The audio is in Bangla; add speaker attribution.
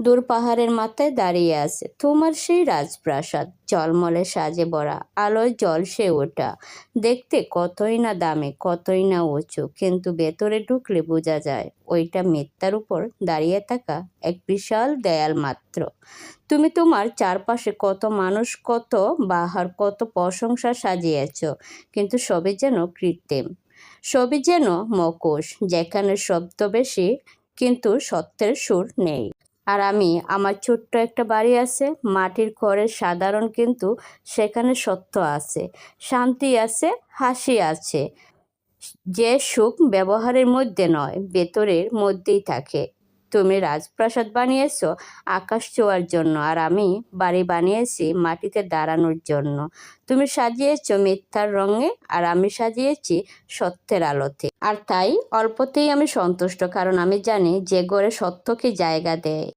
Speaker 1: দূর পাহাড়ের মাথায় দাঁড়িয়ে আছে। তোমার সেই রাজপ্রাসাদ জলমলে সাজে ভরা আলোয় জলসে ওঠা দেখতে কতই না দামি, কতই না উঁচু, কিন্তু ভেতরে ঢুকলে বোঝা যায় ওইটা মিথ্যার উপর দাঁড়িয়ে থাকা এক বিশাল দেয়াল মাত্র। তুমি তোমার চারপাশে কত মানুষ, কত বাহার, কত প্রশংসা সাজিয়েছ, কিন্তু সবই যেন কৃত্রিম। সবই যেন মকোশ, যেখানে শব্দ বেশি, কিন্তু সত্যের সুর নেই। আর আমি, আমার ছোট্ট একটা বাড়ি আছে, মাটির ঘরে সাধারণ কিন্তু সেখানে সত্য আছে, শান্তি আছে, হাসি আছে। যে সুখ ব্যবহারের মধ্যে নয়, ভেতরের মধ্যেই থাকে। তুমি রাজপ্রাসাদ বানিয়েছ আকাশ ছোঁয়ার জন্য, আর আমি বাড়ি বানিয়েছি মাটিতে দাঁড়ানোর জন্য। তুমি সাজিয়েছো মিথ্যার রঙে, আর আমি সাজিয়েছি সত্যের আলোতে। আর তাই অল্পতেই আমি সন্তুষ্ট, কারণ আমি জানি যে গড়ে সত্যকে জায়গা দেয়।